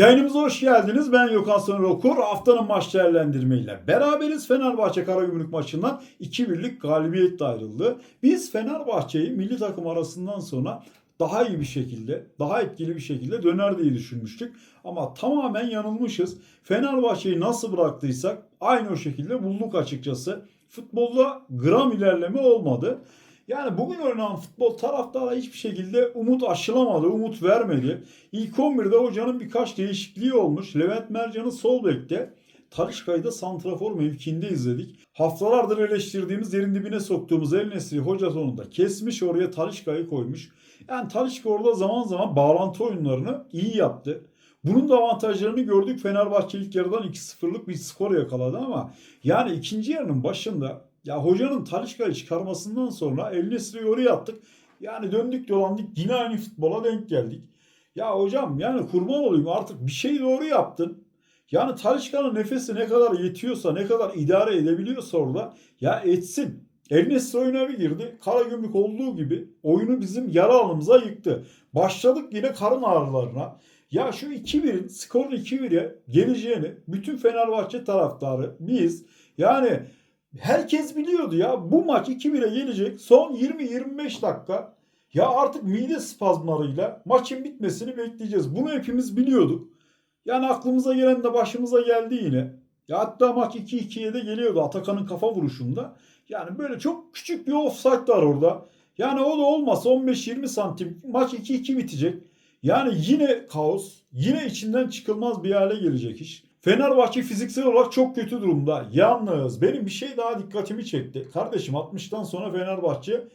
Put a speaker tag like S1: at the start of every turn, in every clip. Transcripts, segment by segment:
S1: Yayınımıza hoş geldiniz. Ben Gökhan Soner Okur. Haftanın maç değerlendirmeyle beraberiz. Fenerbahçe Karagümrük maçından 2-1'lik galibiyetle ayrıldı. Biz Fenerbahçe'yi milli takım arasından sonra daha iyi bir şekilde, daha etkili bir şekilde döner diye düşünmüştük. Ama tamamen yanılmışız. Fenerbahçe'yi nasıl bıraktıysak aynı o şekilde bulduk açıkçası. Futbolda gram ilerleme olmadı. Yani bugün oynanan futbol taraftara hiçbir şekilde umut aşılamadı, umut vermedi. İlk 11'de hocanın birkaç değişikliği olmuş. Levent Mercan'ı sol bekte, Talişka'yı da santrafor mevkiinde izledik. Haftalardır eleştirdiğimiz yerin dibine soktuğumuz El Nesri hoca sonunda kesmiş oraya Talişka'yı koymuş. Yani Talişka orada zaman zaman bağlantı oyunlarını iyi yaptı. Bunun da avantajlarını gördük. Fenerbahçe ilk yarıdan 2-0'lık bir skor yakaladı ama yani ikinci yarının başında ya hocanın Talişka'yı çıkarmasından sonra El Nesri'yi oraya attık. Yani döndük dolandık yine aynı futbola denk geldik. Ya hocam yani kurban olayım artık bir şey doğru yaptın. Yani Talişka'nın nefesi ne kadar yetiyorsa, ne kadar idare edebiliyorsa orada ya etsin. El Nesri oyuna bir girdi. Karagümrük olduğu gibi oyunu bizim yara alanımıza yıktı. Başladık yine karın ağrılarına. Ya şu 2-1'in skorun 2-1'e geleceğini bütün Fenerbahçe taraftarı biz yani herkes biliyordu ya bu maç 2-1'e gelecek. Son 20-25 dakika ya artık mide spazmlarıyla maçın bitmesini bekleyeceğiz. Bunu hepimiz biliyorduk. Yani aklımıza gelen de başımıza geldi yine. Ya hatta maç 2-2'ye de geliyordu Atakan'ın kafa vuruşunda. Yani böyle çok küçük bir offside var orada. Yani o da olmasa 15-20 santim maç 2-2 bitecek. Yani yine kaos, yine içinden çıkılmaz bir hale gelecek iş. Fenerbahçe fiziksel olarak çok kötü durumda. Yalnız benim bir şey daha dikkatimi çekti. Kardeşim 60'tan sonra Fenerbahçe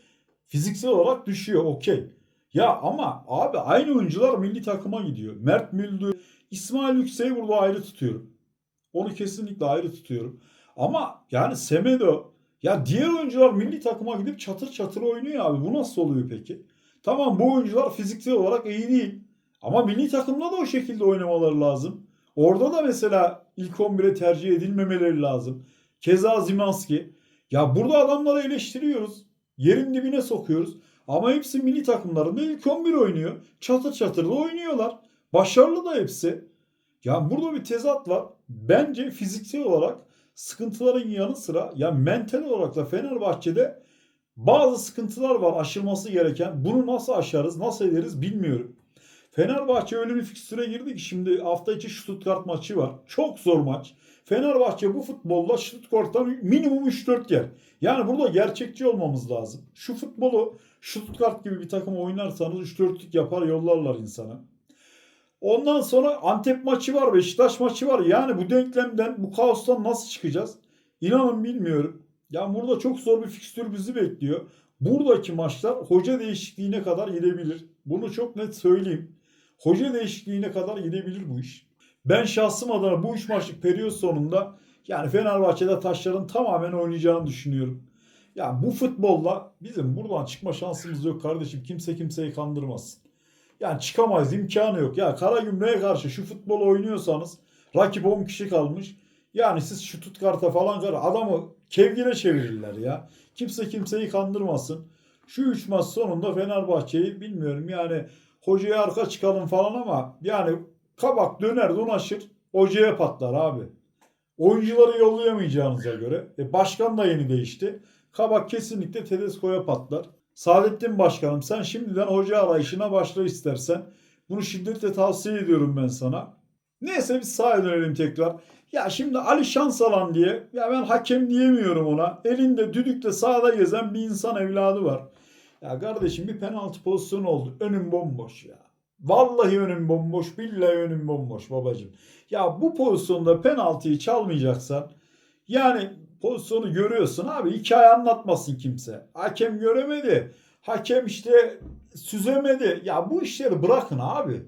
S1: fiziksel olarak düşüyor okey. Ya ama abi aynı oyuncular milli takıma gidiyor. Mert Müldür, İsmail Yüksek'i burada ayrı tutuyorum. Onu kesinlikle ayrı tutuyorum. Ama yani Semedo ya diğer oyuncular milli takıma gidip çatır çatır oynuyor abi. Bu nasıl oluyor peki? Tamam bu oyuncular fiziksel olarak iyi değil. Ama milli takımda da o şekilde oynamaları lazım. Orada da mesela ilk 11'e tercih edilmemeleri lazım. Keza Zimanski. Ya burada adamları eleştiriyoruz. Yerin dibine sokuyoruz. Ama hepsi milli takımlarında ilk 11 oynuyor. Çatır çatır da oynuyorlar. Başarılı da hepsi. Ya burada bir tezat var. Bence fiziksel olarak sıkıntıların yanı sıra ya mental olarak da Fenerbahçe'de bazı sıkıntılar var aşılması gereken. Bunu nasıl aşarız, nasıl ederiz bilmiyorum. Fenerbahçe öyle bir fikstüre girdi ki şimdi hafta içi Stuttgart maçı var. Çok zor maç. Fenerbahçe bu futbolla Stuttgart'tan minimum 3-4 yer. Yani burada gerçekçi olmamız lazım. Şu futbolu Stuttgart gibi bir takım oynarsanız 3-4'lük yapar yollarlar insana. Ondan sonra Antep maçı var, Beşiktaş maçı var. Yani bu denklemden, bu kaostan nasıl çıkacağız? İnanın bilmiyorum. Yani burada çok zor bir fikstür bizi bekliyor. Buradaki maçlar hoca değişikliğine kadar gidebilir. Bunu çok net söyleyeyim. Hoca değişikliğine kadar gidebilir bu iş. Ben şahsım adına bu üç maçlık periyot sonunda yani Fenerbahçe'de taşların tamamen oynayacağını düşünüyorum. Ya bu futbolla bizim buradan çıkma şansımız yok kardeşim. Kimse kimseyi kandırmasın. Yani çıkamayız imkanı yok. Ya Karagümrük'e karşı şu futbol oynuyorsanız rakip 10 kişi kalmış. Yani siz şu tutkarta falan kar adamı kevgire çevirirler ya. Kimse kimseyi kandırmasın. Şu 3 maç sonunda Fenerbahçe'yi bilmiyorum yani hocaya arka çıkalım falan ama yani kabak döner donaşır hocaya patlar abi. Oyuncuları yollayamayacağınıza göre. E, başkan da yeni değişti. Kabak kesinlikle Tedesco'ya patlar. Saadettin Başkanım sen şimdiden hoca arayışına başla istersen. Bunu şiddetle tavsiye ediyorum ben sana. Neyse biz sahaya dönelim tekrar. Ya şimdi Ali Şansalan diye ya ben hakem diyemiyorum ona. Elinde düdükle sahada gezen bir insan evladı var. Ya kardeşim bir penaltı pozisyonu oldu. Önüm bomboş ya. Vallahi önüm bomboş. Billahi önüm bomboş babacığım. Ya bu pozisyonda penaltıyı çalmayacaksan yani pozisyonu görüyorsun abi. Hikaye anlatmasın kimse. Hakem göremedi. Hakem işte süzemedi. Ya bu işleri bırakın abi.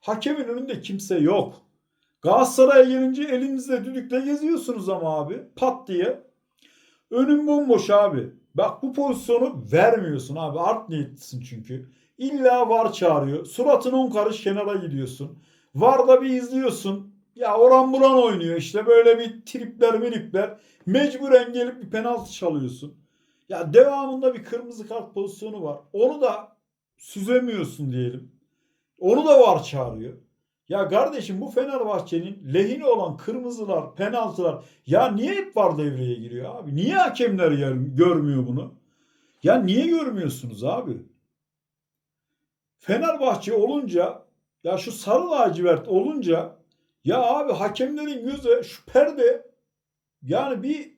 S1: Hakemin önünde kimse yok. Galatasaray'a gelince elinizde düdükle geziyorsunuz ama abi. Pat diye. Önün bomboş abi. Bak bu pozisyonu vermiyorsun abi. Art niyetlisin çünkü. İlla var çağırıyor. Suratın on karış kenara gidiyorsun. Var da bir izliyorsun. Ya oran buran oynuyor işte böyle bir tripler miripler. Mecburen gelip bir penaltı çalıyorsun. Ya devamında bir kırmızı kart pozisyonu var. Onu da süzemiyorsun diyelim. Onu da var çağırıyor. Ya kardeşim bu Fenerbahçe'nin lehine olan kırmızılar, penaltılar ya niye hep var devreye giriyor abi? Niye hakemler yer- görmüyor bunu? Ya niye görmüyorsunuz abi? Fenerbahçe olunca ya şu sarı lacivert olunca ya abi hakemlerin göze şu perde yani bir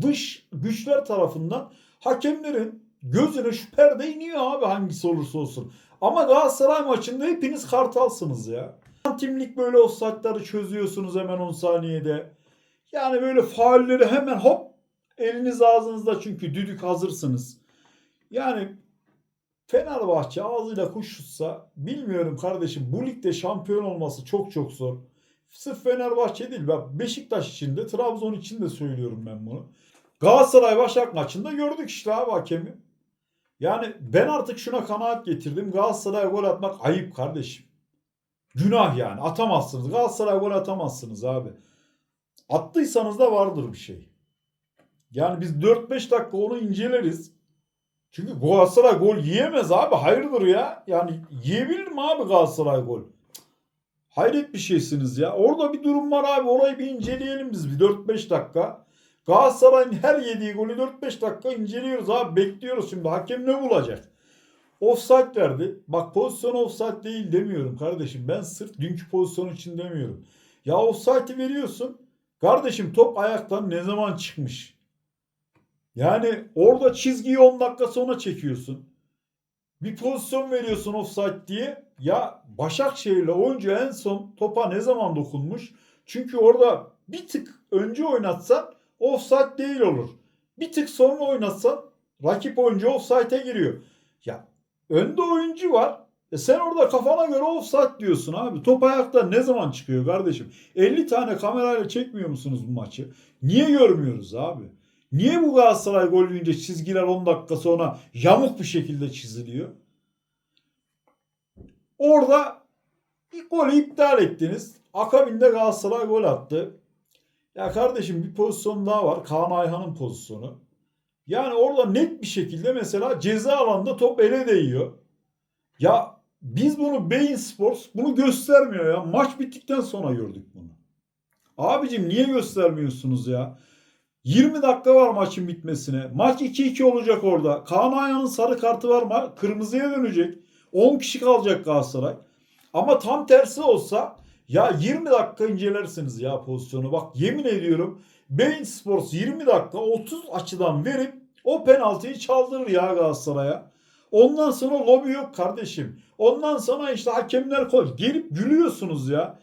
S1: dış güçler tarafından hakemlerin gözüne şu perde iniyor abi hangisi olursa olsun. Ama Galatasaray maçında hepiniz kartalsınız ya. Santimlik böyle offside'ları çözüyorsunuz hemen 10 saniyede. Yani böyle faulleri hemen hop eliniz ağzınızda çünkü düdük hazırsınız. Yani Fenerbahçe ağzıyla kuş tutsa bilmiyorum kardeşim bu ligde şampiyon olması çok çok zor. Sırf Fenerbahçe değil ben Beşiktaş için de Trabzon için de söylüyorum ben bunu. Galatasaray Başak maçında gördük işte abi hakemi. Yani ben artık şuna kanaat getirdim. Galatasaray'a gol atmak ayıp kardeşim. Günah yani. Atamazsınız. Galatasaray'a gol atamazsınız abi. Attıysanız da vardır bir şey. Yani biz 4-5 dakika onu inceleriz. Çünkü Galatasaray gol yiyemez abi. Hayırdır ya? Yani yiyebilir mi abi Galatasaray gol? Hayret bir şeysiniz ya. Orada bir durum var abi. Orayı bir inceleyelim biz bir 4-5 dakika. Galatasaray'ın her yediği golü 4-5 dakika inceliyoruz abi. Bekliyoruz şimdi. Hakem ne bulacak? Offside verdi. Bak pozisyon offside değil demiyorum kardeşim. Ben sırf dünkü pozisyon için demiyorum. Ya offside'i veriyorsun. Kardeşim top ayaktan ne zaman çıkmış? Yani orada çizgiyi 10 dakika sonra çekiyorsun. Bir pozisyon veriyorsun offside diye. Ya Başakşehir'le oyuncu en son topa ne zaman dokunmuş? Çünkü orada bir tık önce oynatsan offside değil olur. Bir tık sonra oynatsan rakip oyuncu offside'e giriyor. Ya önde oyuncu var. E sen orada kafana göre offside diyorsun abi. Top ayakta ne zaman çıkıyor kardeşim? 50 tane kamerayla çekmiyor musunuz bu maçı? Niye görmüyoruz abi? Niye bu Galatasaray gol yiyince çizgiler 10 dakika sonra yamuk bir şekilde çiziliyor? Orada golü iptal ettiniz. Akabinde Galatasaray gol attı. Ya kardeşim bir pozisyon daha var. Kaan Ayhan'ın pozisyonu. Yani orada net bir şekilde mesela ceza alanda top ele değiyor. Ya biz bunu Bein Sports bunu göstermiyor ya. Maç bittikten sonra gördük bunu. Abicim niye göstermiyorsunuz ya? 20 dakika var maçın bitmesine. Maç 2-2 olacak orada. Kaan Ayhan'ın sarı kartı var mı? Kırmızıya dönecek. 10 kişi kalacak Galatasaray. Ama tam tersi olsa ya 20 dakika incelersiniz ya pozisyonu. Bak yemin ediyorum Bein Sports 20 dakika 30 açıdan verip o penaltıyı çaldırır ya Galatasaray'a. Ondan sonra lobi yok kardeşim. Ondan sonra işte hakemler koy. Gelip gülüyorsunuz ya.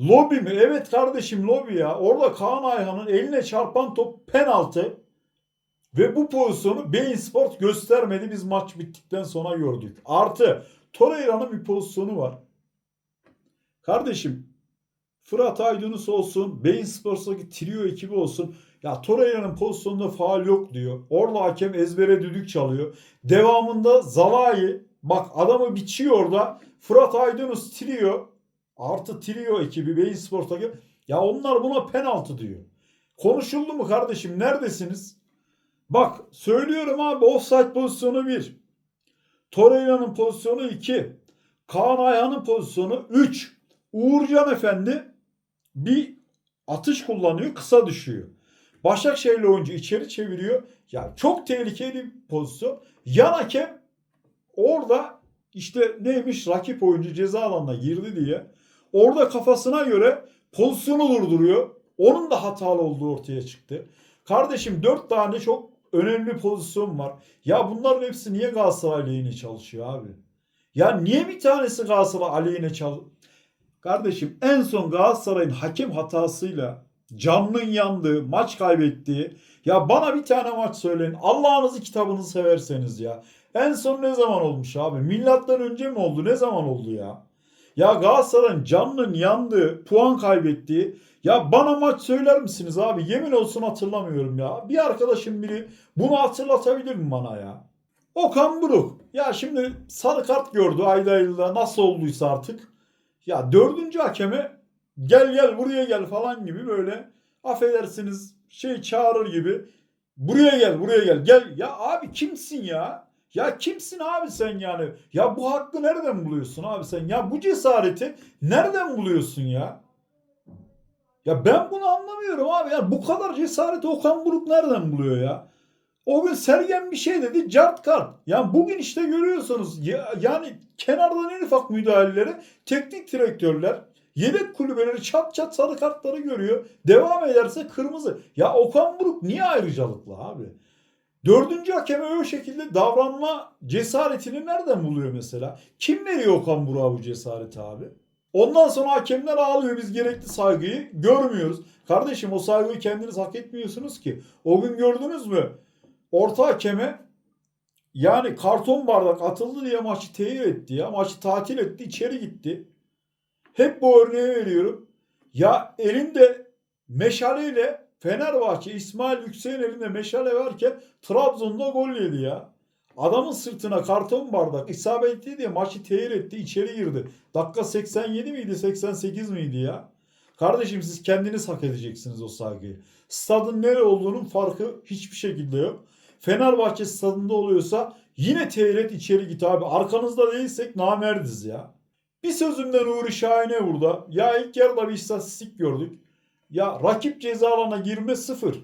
S1: Lobi mi? Evet kardeşim lobi ya. Orada Kaan Ayhan'ın eline çarpan top penaltı. Ve bu pozisyonu Bein Sport göstermedi. Biz maç bittikten sonra gördük. Artı Torreira'nın bir pozisyonu var. Kardeşim Fırat Aydınus olsun, Bein Sports'taki trio ekibi olsun. Ya Torreira'nın pozisyonunda faal yok diyor. Orada hakem ezbere düdük çalıyor. Devamında Zalai bak adamı biçiyor orada. Fırat Aydınus trio artı trio ekibi Bein Sports'taki ya onlar buna penaltı diyor. Konuşuldu mu kardeşim? Neredesiniz? Bak söylüyorum abi offside pozisyonu 1. Torreira'nın pozisyonu 2. Kaan Ayhan'ın pozisyonu 3. Uğurcan Efendi bir atış kullanıyor kısa düşüyor. Başakşehirli oyuncu içeri çeviriyor. Ya çok tehlikeli bir pozisyon. Yan hakem orada işte neymiş rakip oyuncu ceza alanına girdi diye orada kafasına göre pozisyonu durduruyor. Onun da hatalı olduğu ortaya çıktı. Kardeşim dört tane çok önemli pozisyon var. Ya bunların hepsi niye Galatasaray lehine çalışıyor abi? Ya niye bir tanesi Galatasaray aleyhine çalışıyor? Kardeşim en son Galatasaray'ın hakem hatasıyla canının yandığı, maç kaybettiği. Ya bana bir tane maç söyleyin. Allah'ınızı kitabınızı severseniz ya. En son ne zaman olmuş abi? Milattan önce mi oldu? Ne zaman oldu ya? Ya Galatasaray'ın canının yandığı, puan kaybettiği. Ya bana maç söyler misiniz abi? Yemin olsun hatırlamıyorum ya. Bir arkadaşım biri bunu hatırlatabilir mi bana ya? Okan Buruk. Ya şimdi sarı kart gördü ayda ayda nasıl olduysa artık. Ya dördüncü hakeme gel gel buraya gel falan gibi böyle affedersiniz şey çağırır gibi buraya gel buraya gel gel ya abi kimsin ya Ya kimsin abi sen yani? Ya bu hakkı nereden buluyorsun abi sen? Ya bu cesareti nereden buluyorsun ya? Ya ben bunu anlamıyorum abi. Ya bu kadar cesareti Okan Buruk nereden buluyor ya? O gün Sergen bir şey dedi. Cart kart. Yani bugün işte görüyorsunuz. Ya, yani kenardan en ufak müdahaleleri teknik direktörler yedek kulübeleri çat çat sarı kartları görüyor. Devam ederse kırmızı. Ya Okan Buruk niye ayrıcalıklı abi? Dördüncü hakeme o şekilde davranma cesaretini nereden buluyor mesela? Kim veriyor Okan Buruk'a bu cesareti abi? Ondan sonra hakemler ağlıyor biz gerekli saygıyı görmüyoruz. Kardeşim o saygıyı kendiniz hak etmiyorsunuz ki. O gün gördünüz mü? Orta hakeme yani karton bardak atıldı diye maçı tehir etti ya. Maçı tatil etti içeri gitti. Hep bu örneği veriyorum. Ya elinde meşaleyle Fenerbahçe İsmail Yüksek'in elinde meşale varken Trabzon'da gol yedi ya. Adamın sırtına karton bardak isabetli diye maçı tehir etti içeri girdi. Dakika 87 miydi 88 miydi ya? Kardeşim siz kendiniz hak edeceksiniz o saygıyı. Stadın nere olduğunun farkı hiçbir şekilde yok. Fenerbahçe stadında oluyorsa yine tehir et içeri git abi. Arkanızda değilsek namerdiz ya. Bir sözümden Uğur Şahin'e burada. Ya ilk yarıda bir istatistik gördük. Ya rakip ceza alanına girme sıfır.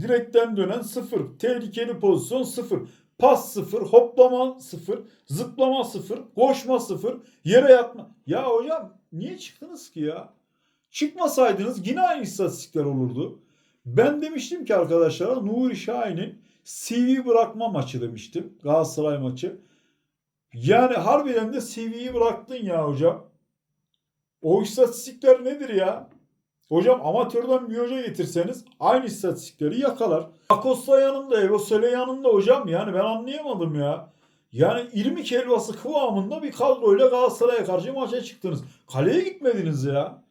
S1: Direkten dönen sıfır. Tehlikeli pozisyon sıfır. Pas sıfır. Hoplama sıfır. Zıplama sıfır. Koşma sıfır. Yere yatma. Ya hocam niye çıktınız ki ya? Çıkmasaydınız yine aynı istatistikler olurdu. Ben demiştim ki arkadaşlara Nuri Şahin'in CV bırakma maçı demiştim. Galatasaray maçı. Yani harbiden de CV'yi bıraktın ya hocam. O istatistikler nedir ya? Hocam amatörden bir hoca getirseniz aynı istatistikleri yakalar. Acosta yanında, Evosele yanında hocam yani ben anlayamadım ya. Yani irmik helvası kıvamında bir kadroyla Galatasaray'a karşı maça çıktınız. Kaleye gitmediniz ya.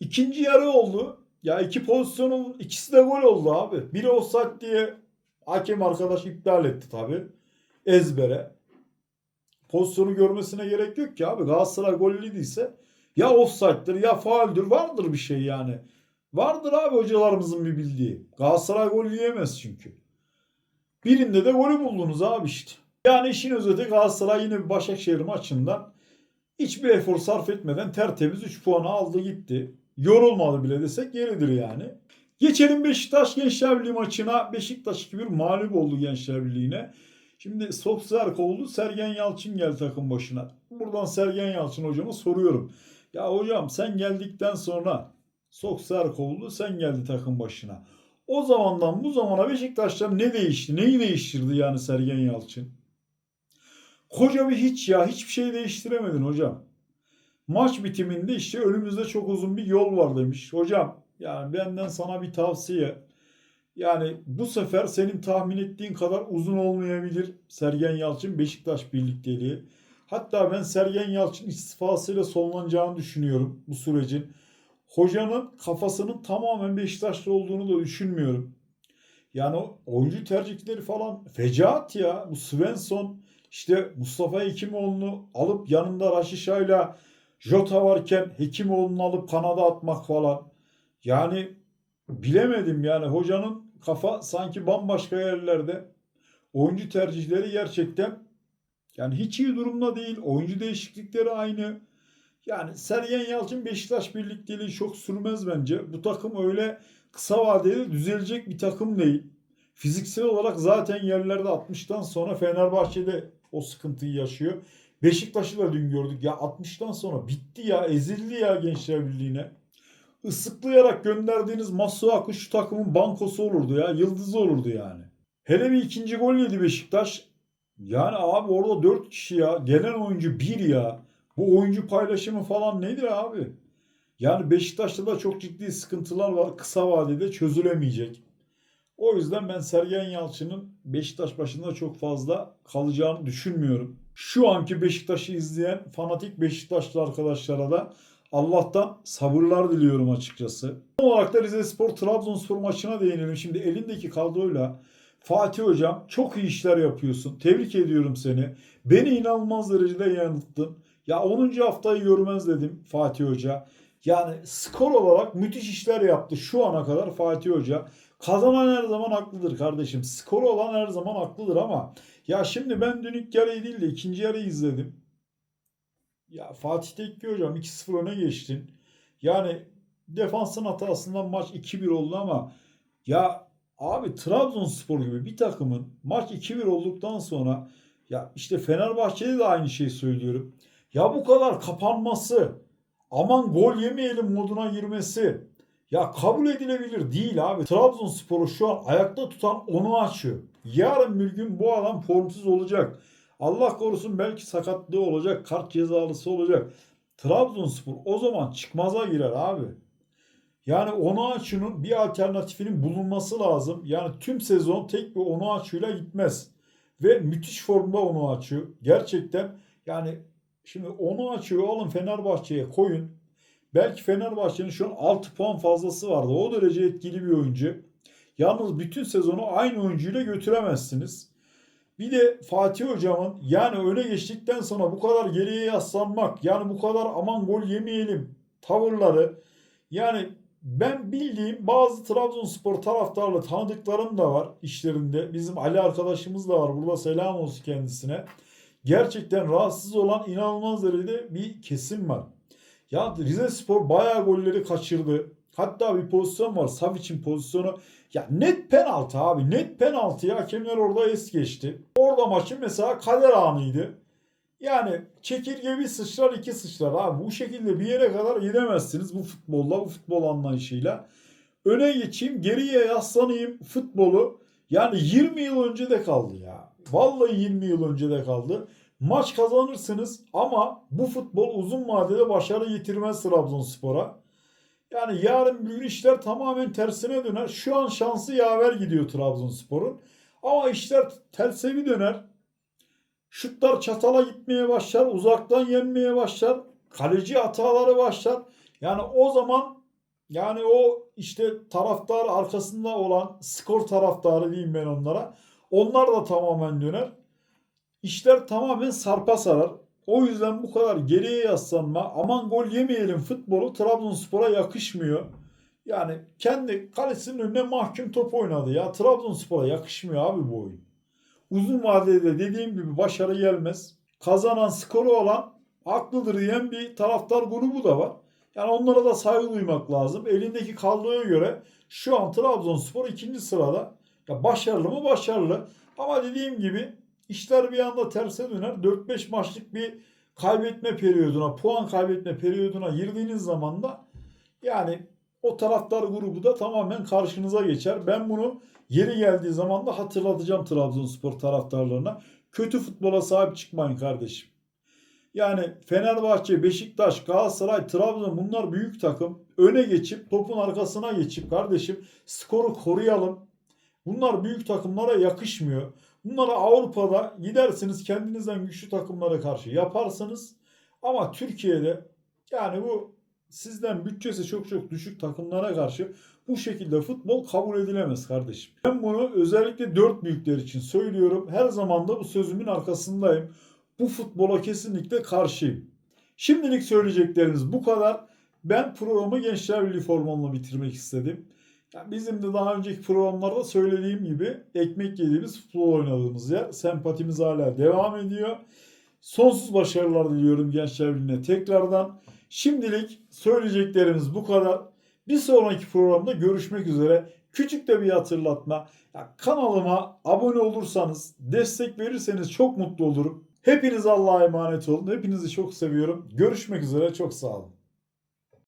S1: İkinci yarı oldu. Ya iki pozisyonun ikisi de gol oldu abi. Biri offside diye hakem arkadaş iptal etti tabi. Ezbere. Pozisyonu görmesine gerek yok ki abi. Galatasaray gollüydüyse ya offside'dır ya fauldür vardır bir şey yani. Vardır abi hocalarımızın bir bildiği. Galatasaray gol yiyemez çünkü. Birinde de golü buldunuz abi işte. Yani işin özeti Galatasaray yine bir Başakşehir maçından hiçbir efor sarf etmeden tertemiz 3 puanı aldı gitti. Yorulmadı bile desek yeridir yani. Geçelim Beşiktaş Gençler Birliği maçına. Beşiktaş 2-1 mağlup oldu Gençler Birliği'ne. Şimdi Sokser kovuldu. Sergen Yalçın geldi takım başına. Buradan Sergen Yalçın hocama soruyorum. Ya hocam sen geldikten sonra Sokser kovuldu. Sen geldi takım başına. O zamandan bu zamana Beşiktaş'ta ne değişti? Neyi değiştirdi yani Sergen Yalçın? Koca bir hiç ya. Hiçbir şey değiştiremedin hocam. Maç bitiminde işte önümüzde çok uzun bir yol var demiş. Hocam yani benden sana bir tavsiye. Yani bu sefer senin tahmin ettiğin kadar uzun olmayabilir Sergen Yalçın Beşiktaş birlikteliği. Hatta ben Sergen Yalçın istifasıyla sonlanacağını düşünüyorum bu sürecin. Hocanın kafasının tamamen Beşiktaşlı olduğunu da düşünmüyorum. Yani oyuncu tercihleri falan fecaat ya. Bu Svensson işte Mustafa Hekimoğlu'nu alıp yanında Raşişa'yla Jota varken Hekimoğlu'nu alıp kanada atmak falan. Yani bilemedim yani hocanın kafa sanki bambaşka yerlerde. Oyuncu tercihleri gerçekten yani hiç iyi durumda değil. Oyuncu değişiklikleri aynı. Yani Sergen Yalçın Beşiktaş birlikteliği çok sürmez bence. Bu takım öyle kısa vadede düzelecek bir takım değil. Fiziksel olarak zaten yerlerde 60'tan sonra Fenerbahçe'de o sıkıntıyı yaşıyor. Beşiktaş'ı da dün gördük. Ya 60'tan sonra bitti ya ezildi ya Gençler Birliği'ne ıslıklayarak gönderdiğiniz Masuaku şu takımın bankosu olurdu ya. Yıldızı olurdu yani. Hele bir ikinci gol yedi Beşiktaş. Yani abi orada dört kişi ya. Gelen oyuncu bir ya. Bu oyuncu paylaşımı falan nedir abi? Yani Beşiktaş'ta da çok ciddi sıkıntılar var. Kısa vadede çözülemeyecek. O yüzden ben Sergen Yalçın'ın Beşiktaş başında çok fazla kalacağını düşünmüyorum. Şu anki Beşiktaş'ı izleyen fanatik Beşiktaşlı arkadaşlara da Allah'tan sabırlar diliyorum açıkçası. Son olarak da Rize Spor Trabzonspor maçına değinelim. Şimdi elindeki kadroyla Fatih Hocam çok iyi işler yapıyorsun. Tebrik ediyorum seni. Beni inanılmaz derecede yanılttın. Ya 10. haftayı görmez dedim Fatih Hoca. Yani skor olarak müthiş işler yaptı şu ana kadar Fatih Hoca. Kazanan her zaman haklıdır kardeşim. Skoru olan her zaman haklıdır ama ya şimdi ben dün ilk yarıyı değil de ikinci yarıyı izledim. Ya Fatih Tekke hocam 2-0 öne geçtin. Yani defansın hatasından maç 2-1 oldu ama ya abi Trabzonspor gibi bir takımın maç 2-1 olduktan sonra ya işte Fenerbahçe'de de aynı şeyi söylüyorum. Ya bu kadar kapanması, aman gol yemeyelim moduna girmesi ya kabul edilebilir değil abi. Trabzonspor'u şu an ayakta tutan onu açıyor. Yarın bir gün bu adam formsuz olacak. Allah korusun belki sakatlığı olacak, kart cezalısı olacak. Trabzonspor o zaman çıkmaza girer abi. Yani Onuachu'nun bir alternatifinin bulunması lazım. Yani tüm sezon tek bir Onuachu'yla gitmez. Ve müthiş formda Onuachu. Gerçekten yani şimdi Onuachu'yu alın Fenerbahçe'ye koyun. Belki Fenerbahçe'nin şu an 6 puan fazlası vardı. O derece etkili bir oyuncu. Yalnız bütün sezonu aynı oyuncuyla götüremezsiniz. Bir de Fatih Hocam'ın yani öne geçtikten sonra bu kadar geriye yaslanmak, yani bu kadar aman gol yemeyelim tavırları yani ben bildiğim bazı Trabzonspor taraftarlı tanıdıklarım da var işlerinde. Bizim Ali arkadaşımız da var. Burada selam olsun kendisine. Gerçekten rahatsız olan inanılmaz derecede bir kesim var. Ya Rize Spor bayağı golleri kaçırdı. Hatta bir pozisyon var. Savic'in pozisyonu. Ya net penaltı abi. Net penaltı. Hakemler orada es geçti. Orada maçın mesela kader anıydı. Yani çekirge bir sıçrar iki sıçrar abi. Bu şekilde bir yere kadar gidemezsiniz bu futbolla, bu futbol anlayışıyla. Öne geçeyim, geriye yaslanayım futbolu. Yani 20 yıl önce de kaldı ya. Vallahi 20 yıl önce de kaldı. Maç kazanırsınız ama bu futbol uzun vadede başarı getirmez Trabzonspor'a. Yani yarın bir gün işler tamamen tersine döner. Şu an şansı yaver gidiyor Trabzonspor'un. Ama işler terse bir döner. Şutlar çatala gitmeye başlar. Uzaktan yenmeye başlar. Kaleci hataları başlar. Yani o zaman yani o işte taraftar arkasında olan skor taraftarı diyeyim ben onlara. Onlar da tamamen döner. İşler tamamen sarpa sarar. O yüzden bu kadar geriye yaslanma, aman gol yemeyelim futbolu Trabzonspor'a yakışmıyor. Yani kendi kalesinin önüne mahkum top oynadı ya. Trabzonspor'a yakışmıyor abi bu oyun. Uzun vadede dediğim gibi başarı gelmez. Kazanan skoru olan haklıdır diyen bir taraftar grubu da var. Yani onlara da saygı duymak lazım. Elindeki kaldığı göre şu an Trabzonspor ikinci sırada. Ya başarılı mı? Başarılı. Ama dediğim gibi işler bir anda terse döner. 4-5 maçlık bir kaybetme periyoduna, puan kaybetme periyoduna girdiğiniz zaman da yani o taraftar grubu da tamamen karşınıza geçer. Ben bunu yeri geldiği zaman da hatırlatacağım Trabzonspor taraftarlarına. Kötü futbola sahip çıkmayın kardeşim. Yani Fenerbahçe, Beşiktaş, Galatasaray, Trabzon bunlar büyük takım. Öne geçip topun arkasına geçip kardeşim skoru koruyalım. Bunlar büyük takımlara yakışmıyor. Bunları Avrupa'da gidersiniz kendinizden güçlü takımlara karşı yaparsınız. Ama Türkiye'de yani bu sizden bütçesi çok çok düşük takımlara karşı bu şekilde futbol kabul edilemez kardeşim. Ben bunu özellikle dört büyükler için söylüyorum. Her zaman da bu sözümün arkasındayım. Bu futbola kesinlikle karşıyım. Şimdilik söyleyeceklerimiz bu kadar. Ben programı Gençler Birliği formunla bitirmek istedim. Yani bizim de daha önceki programlarda söylediğim gibi ekmek yediğimiz futbol oynadığımız yer. Sempatimiz hala devam ediyor. Sonsuz başarılar diliyorum Gençler Birliği'ne tekrardan. Şimdilik söyleyeceklerimiz bu kadar. Bir sonraki programda görüşmek üzere. Küçük de bir hatırlatma. Ya kanalıma abone olursanız, destek verirseniz çok mutlu olurum. Hepiniz Allah'a emanet olun. Hepinizi çok seviyorum. Görüşmek üzere. Çok sağ olun.